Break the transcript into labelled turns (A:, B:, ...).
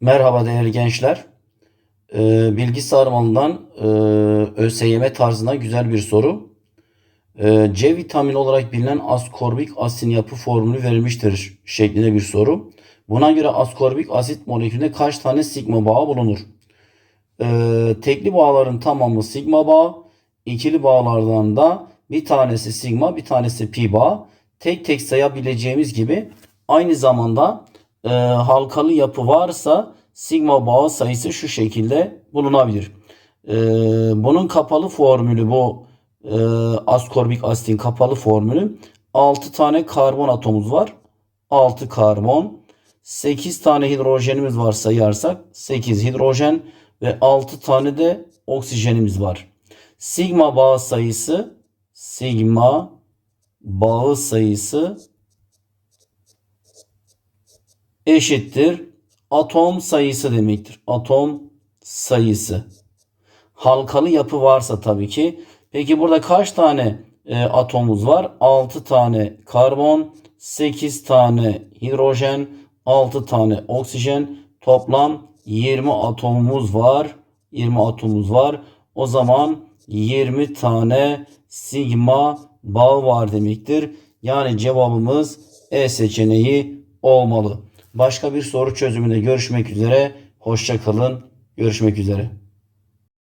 A: Merhaba değerli gençler. Ee, bilgi sarmalından e, ÖSYM tarzına güzel bir soru. Ee, C vitamini olarak bilinen askorbik asitin yapı formülü verilmiştir şeklinde bir soru. Buna göre askorbik asit molekülünde kaç tane sigma bağı bulunur? Ee, tekli bağların tamamı sigma bağı, ikili bağlardan da bir tanesi sigma, bir tanesi pi bağı. Tek tek sayabileceğimiz gibi aynı zamanda e, halkalı yapı varsa sigma bağı sayısı şu şekilde bulunabilir. E, bunun kapalı formülü bu e, askorbik asitin kapalı formülü 6 tane karbon atomumuz var. 6 karbon. 8 tane hidrojenimiz var sayarsak 8 hidrojen ve 6 tane de oksijenimiz var. Sigma bağı sayısı sigma bağı sayısı eşittir atom sayısı demektir. Atom sayısı. Halkalı yapı varsa tabii ki. Peki burada kaç tane e, atomumuz var? 6 tane karbon, 8 tane hidrojen, 6 tane oksijen. Toplam 20 atomumuz var. 20 atomumuz var. O zaman 20 tane sigma bağı var demektir. Yani cevabımız E seçeneği olmalı. Başka bir soru çözümünde görüşmek üzere. Hoşça kalın. Görüşmek üzere.